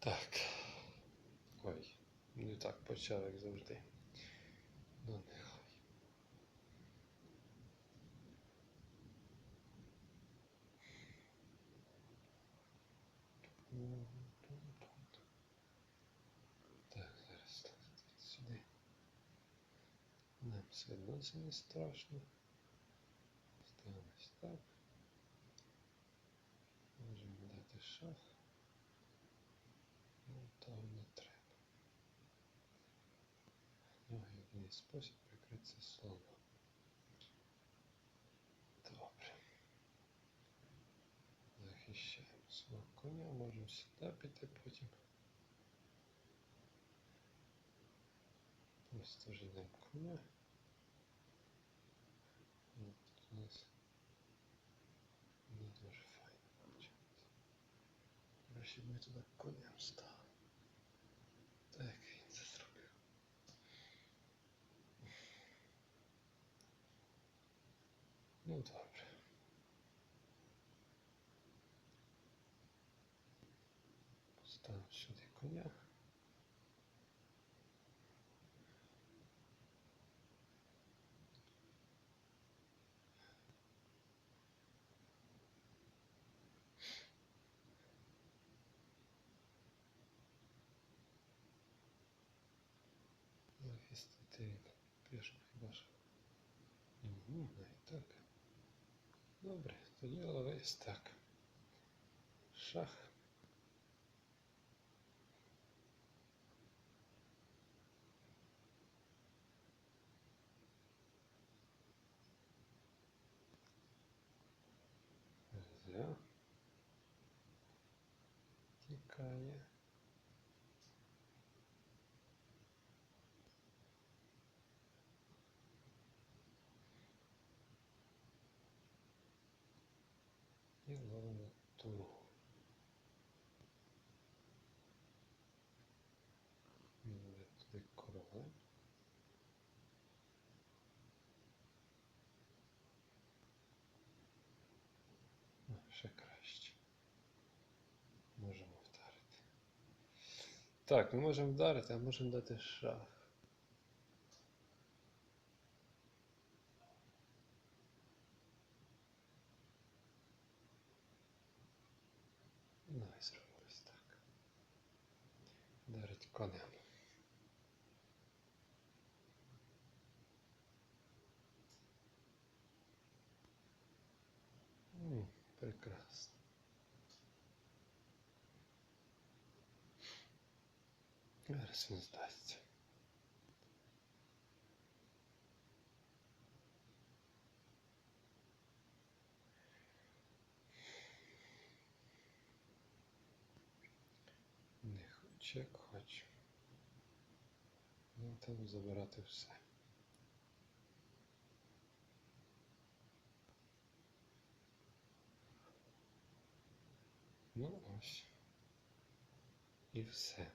Так. Ой, не так почав, як завжди. Ну, нехай. Так, зараз так, сюди. Нам все одно це не страшно. Ставимо так. Ну, єдиний спосіб прикрити це слово. Добре. Захищаємо свого коня, можемо сюди піти потім. Просто ждемо коня. Ну, тут у нас не дуже файно виходить. Краще б ми туди конем стали. No dobrze. Postawię sobie konia. jest tyle. Wiesz, no, chyba, że nie, nie, tak. Добре, тоді ось так. Шах. Зря. Тікає. Ще краще. Можемо вдарити. Так, ми можемо вдарити, а можемо дати шах. І зробимо ось так. Дарить конем. Прекрасно. Зараз він здасться. Не хоче, як хоче. Ну, там забирати все. Ну ось. І все.